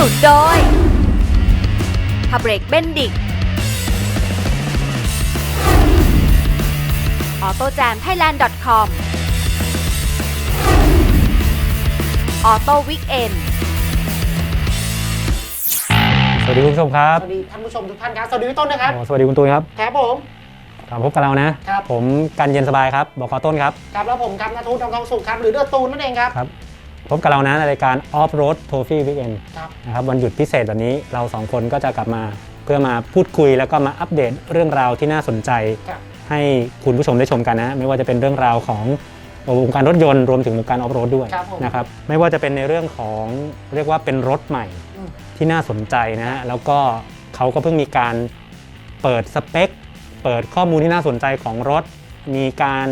นับสนุนโดยพาเบรกเบนดิกออโต้แจมไทยแลนด์ .com ออโต้วิกเอนสวัสดีคุณผู้ชมครับ สวัสดีท่านผู้ชมทุกท่านครับ สวัสดีพี่ต้นนะครับโอ้สวัสดีคุณตูนครับ ครับผมกลับมาพบกับเรานะ ครับ ผมกันเย็นสบายครับ บอกขอต้นครับ ครับแล้วผมครับนัทวุฒิทองทองสุขครับ หรือเดือดตูนนั่นเองครับ ครับ พบกับเรานะในรายการ Off Road Trophy Weekend ครับนะครับวันหยุดพิเศษแบบนี้เราสองคนก็จะกลับมาเพื่อมาพูดคุยแล้วก็มาอัปเดตเรื่องราวที่น่าสนใจครับให้คุณผู้ชมได้ชมกันนะ ไม่ว่าจะเป็นเรื่องราวของวงการรถยนต์รวมถึงวงการออฟโรดด้วยครับผมนะครับไม่ว่าจะเป็นในเรื่องของเรียกว่าเป็นรถใหม่อืมที่น่าสนใจนะฮะแล้วก็เขาก็เพิ่งมีการเปิดสเปค เปิดข้อมูลที่น่าสนใจของรถ มีการ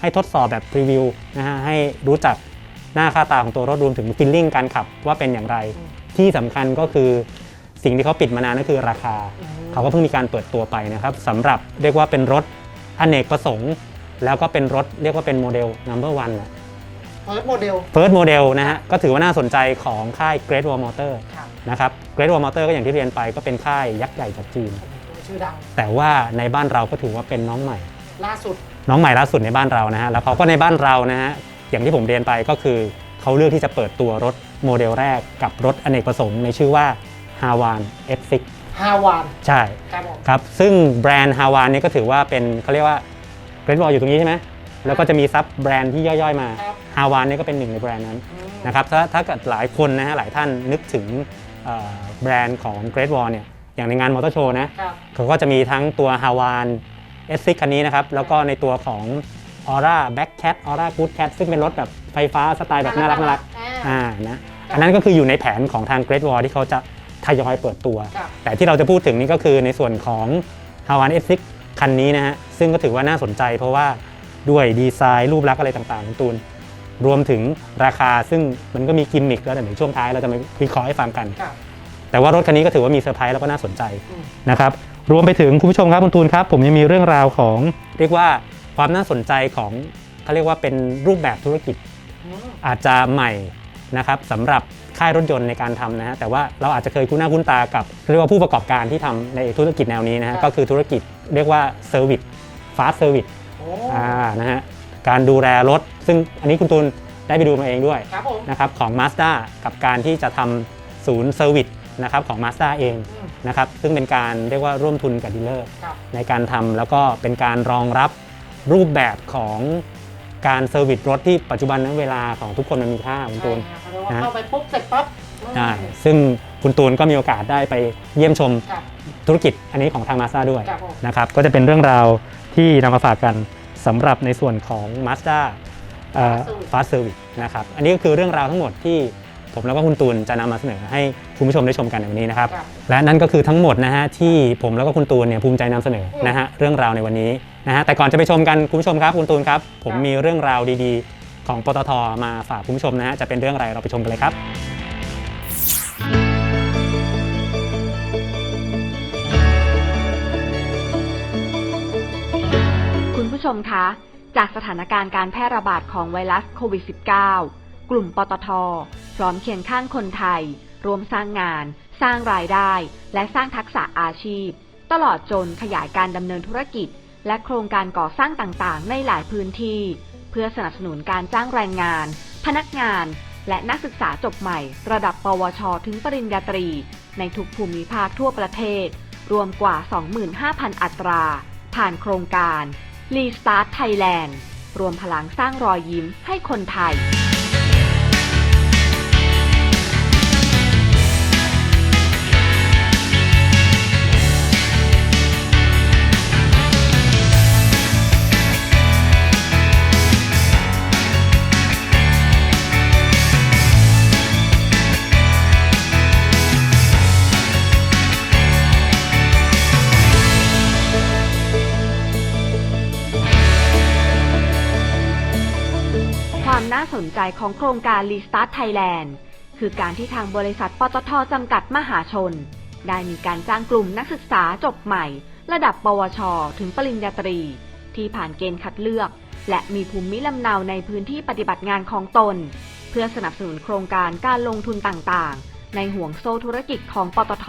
ให้ทดสอบแบบพรีวิวนะฮะให้รู้จัก หน้าค่าตาของตัวรถรวมถึงฟิลลิ่งการขับว่าเป็นอย่างไร ที่สำคัญก็คือสิ่งที่เขาปิดมานานก็คือราคา เขาก็เพิ่งมีการเปิดตัวไปนะครับสำหรับเรียกว่าเป็นรถอเนกประสงค์ แล้วก็เป็นรถเรียกว่าเป็นโมเดล number one นะเฟิร์สโมเดล first model นะฮะก็ถือว่าน่าสนใจของค่าย Great Wall Motor ครับนะครับ Great Wall Motor ก็อย่างที่เรียนไปก็เป็นค่ายยักษ์ใหญ่จากจีนชื่อดังแต่ว่าในบ้านเราก็ถือว่าเป็นน้องใหม่ ล่าสุด น้องใหม่ล่าสุดในบ้านเรานะฮะแล้วเขาก็ในบ้านเรานะฮะ อย่างที่ผมเรียนไปก็คือ เขาเลือกที่จะเปิดตัวรถโมเดลแรกกับรถอเนกประสงค์ในชื่อว่า h a w a n F6 ฮาวานใช่ครับผมครับ ซึ่งแบรนด์ h a w a n นี่ก็ถือว่าเป็นเขาเรียกว่า Great Wall อยู่ตรงนี้ใช่ไหมแล้วก็จะมีซับแบรนด์ที่ย่อยๆมาครับ h a w a n นี่ก็เป็นหนึ่งในแบรนด์นั้นอืมนะครับถ้าถ้าเกิดหลายคนนะฮะหลายท่านนึกถึงเอ่อแบรนด์ของ Great Wall เนี่ยอย่างในงานมอเตอร์โชว์นะ ครับ เขาก็จะมีทั้งตัว h a w a n S6 คันนี้นะครับ แล้วก็ในตัวของ Aura Black Cat Aura Good Cat ซึ่งเป็นรถแบบไฟฟ้าสไตล์แบบน่ารักน่ารักอ่าอ่านะอันนั้นก็คืออยู่ในแผนของทาง Great Wall ที่เขาจะทยอยเปิดตัวครับแต่ที่เราจะพูดถึงนี่ก็คือในส่วนของ h a w a n S6 คันนี้นะฮะ ซึ่งก็ถือว่าน่าสนใจเพราะว่าด้วยดีไซน์รูปลักษณ์อะไรต่างๆของตูน รวมถึงราคาซึ่งมันก็มีกิมมิคแล้วเดี๋ยวในช่วงท้ายเราจะมาวิเคราะห์ให้ฟังกันครับแต่ว่ารถคันนี้ก็ถือว่ามีเซอร์ไพรส์แล้วก็น่าสนใจอืมนะครับ รวมไปถึงคุณผู้ชมครับคุณตูนครับ ผมยังมีเรื่องราวของเรียกว่า ความน่าสนใจของเขาเรียกว่าเป็นรูปแบบธุรกิจอืมอาจจะใหม่นะครับสำหรับค่ายรถยนต์ในการทำนะฮะแต่ว่าเราอาจจะเคยคุ้นหน้าคุ้นตากับเรียกว่าผู้ประกอบการที่ทำในธุรกิจแนวนี้นะฮะก็คือธุรกิจเรียกว่าเซอร์วิสฟาสเซอร์วิสโอ้อ่านะฮะการดูแลรถ ซึ่งอันนี้คุณตูนได้ไปดูมาเองด้วยครับผมนะครับของ Mazda กับการที่จะทำศูนย์เซอร์วิสนะครับของ Mazda เองอืมนะครับซึ่งเป็นการเรียกว่าร่วมทุนกับดีลเลอร์ครับในการทำแล้วก็เป็นการรองรับ รูปแบบของการเซอร์วิสรถที่ปัจจุบันนั้นเวลาของทุกคนมันมีค่าคุณตูน ใช่ครับเพราะว่าเข้าไปปุ๊บเสร็จปั๊บใช่ซึ่งคุณตูนก็มีโอกาสได้ไปเยี่ยมชมครับธุรกิจอันนี้ของทาง Mazda ด้วยครับผม นะครับก็จะเป็นเรื่องราวที่นำมาฝากกันสำหรับในส่วนของ Mazda Fast Service นะครับอันนี้ก็คือเรื่องราวทั้งหมดที่ผมแล้วก็คุณตูนจะนำมาเสนอให้คุณผู้ชมได้ชมกันในวันนี้นะครับ ครับและนั่นก็คือทั้งหมดนะฮะที่ผมแล้วก็คุณตูนเนี่ยภูมิใจนำเสนอนะฮะเรื่องราวในวันนี้ นะฮะแต่ก่อนจะไปชมกันคุณผู้ชมครับคุณตูนครับ ผมมีเรื่องราวดีๆ ของปตทมาฝากคุณผู้ชมนะฮะจะเป็นเรื่องอะไรเราไปชมกันเลยครับ คุณผู้ชมคะ จากสถานการณ์การแพร่ระบาดของไวรัสโควิด -19 กลุ่มปตท พร้อมเคียงข้างคนไทย รวมสร้างงาน สร้างรายได้ และสร้างทักษะอาชีพ ตลอดจนขยายการดำเนินธุรกิจ และโครงการก่อสร้างต่างๆ ในหลายพื้นที่ เพื่อสนับสนุนการจ้างแรงงาน พนักงาน และนักศึกษาจบใหม่ ระดับปวช ถึงปริญญาตรี ในทุกภูมิภาคทั่วประเทศ รวมกว่า 25,000 อัตรา ผ่านโครงการ Restart Thailand รวมพลังสร้างรอยยิ้มให้คนไทย สนใจของโครงการ Restart Thailand คือการที่ทางบริษัทปตทจำกัดมหาชน ได้มีการจ้างกลุ่มนักศึกษาจบใหม่ ระดับปวช ถึงปริญญาตรี ที่ผ่านเกณฑ์คัดเลือก และมีภูมิลำเนาในพื้นที่ปฏิบัติงานของตน เพื่อสนับสนุนโครงการการลงทุนต่างๆ ในห่วงโซ่ธุรกิจของปตท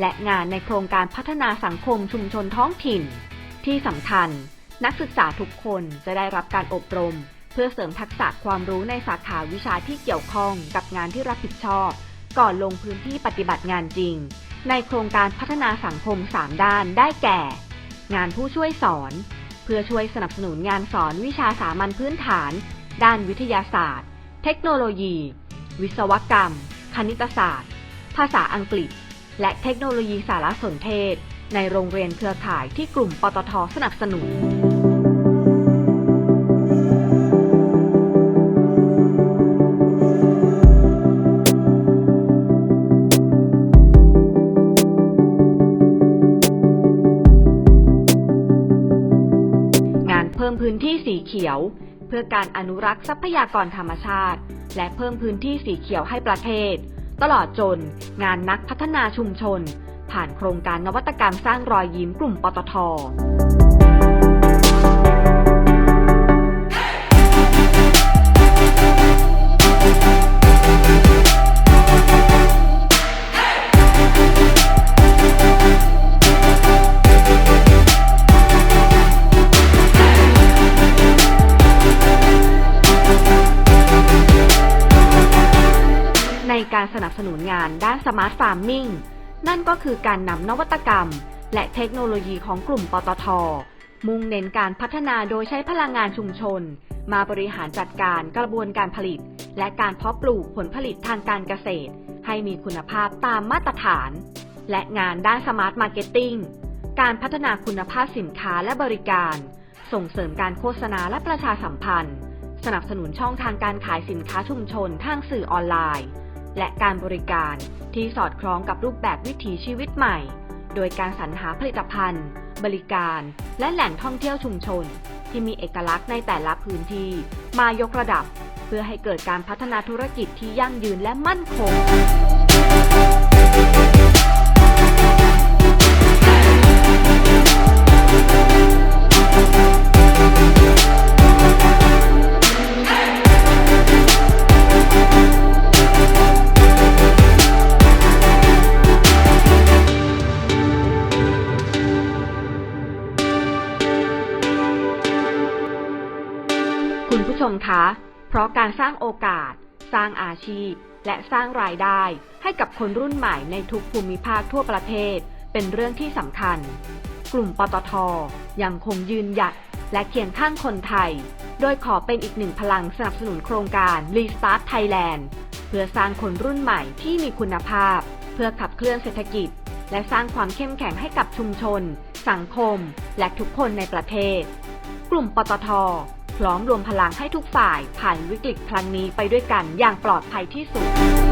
และงานในโครงการพัฒนาสังคมชุมชนท้องถิ่น ที่สำคัญนักศึกษาทุกคนจะได้รับการอบรม เพื่อเสริมทักษะความรู้ในสาขาวิชาที่เกี่ยวข้องกับงานที่รับผิดชอบ ก่อนลงพื้นที่ปฏิบัติงานจริง ในโครงการพัฒนาสังคม 3 ด้านได้แก่ งานผู้ช่วยสอน เพื่อช่วยสนับสนุนงานสอนวิชาสามัญพื้นฐาน ด้านวิทยาศาสตร์ เทคโนโลยี วิศวกรรม คณิตศาสตร์ ภาษาอังกฤษ และเทคโนโลยีสารสนเทศ ในโรงเรียนเครือข่ายที่กลุ่มปตทสนับสนุน ที่สีเขียว เพื่อการอนุรักษ์ทรัพยากรธรรมชาติ และเพิ่มพื้นที่สีเขียวให้ประเทศ ตลอดจน งานนักพัฒนาชุมชน ผ่านโครงการนวัตกรรมสร้างรอยยิ้มกลุ่มปตท นุนงานด้านสมาร์ทฟาร์มมิ่งนั่นก็คือการนำนวัตกรรม และเทคโนโลยีของกลุ่มปตท มุ่งเน้นการพัฒนาโดยใช้พลังงานชุมชน มาบริหารจัดการกระบวนการผลิต และการเพาะปลูกผลผลิตทางการเกษตร ให้มีคุณภาพตามมาตรฐาน และงานด้านสมาร์ทมาร์เก็ตติ้งการพัฒนาคุณภาพสินค้าและบริการ ส่งเสริมการโฆษณาและประชาสัมพันธ์ สนับสนุนช่องทางการขายสินค้าชุมชนทางสื่อออนไลน์ และการบริการที่สอดคล้องกับรูปแบบวิถีชีวิตใหม่ โดยการสรรหาผลิตภัณฑ์ บริการ และแหล่งท่องเที่ยวชุมชน ที่มีเอกลักษณ์ในแต่ละพื้นที่ มายกระดับ เพื่อให้เกิดการพัฒนาธุรกิจที่ยั่งยืนและมั่นคง มคะ เพราะการสร้างโอกาส สร้างอาชีพ และสร้างรายได้ให้กับคนรุ่นใหม่ในทุกภูมิภาคทั่วประเทศ เป็นเรื่องที่สำคัญ กลุ่มปตทยังคงยืนหยัดและเคียงข้างคนไทย โดยขอเป็นอีกหนึ่งพลังสนับสนุนโครงการ Restart Thailand เพื่อสร้างคนรุ่นใหม่ที่มีคุณภาพ เพื่อขับเคลื่อนเศรษฐกิจ และสร้างความเข้มแข็งให้กับชุมชน สังคม และทุกคนในประเทศ กลุ่มปตท พร้อมรวมพลังให้ทุกฝ่ายผ่านวิกฤตครั้งนี้ไปด้วยกันอย่างปลอดภัยที่สุด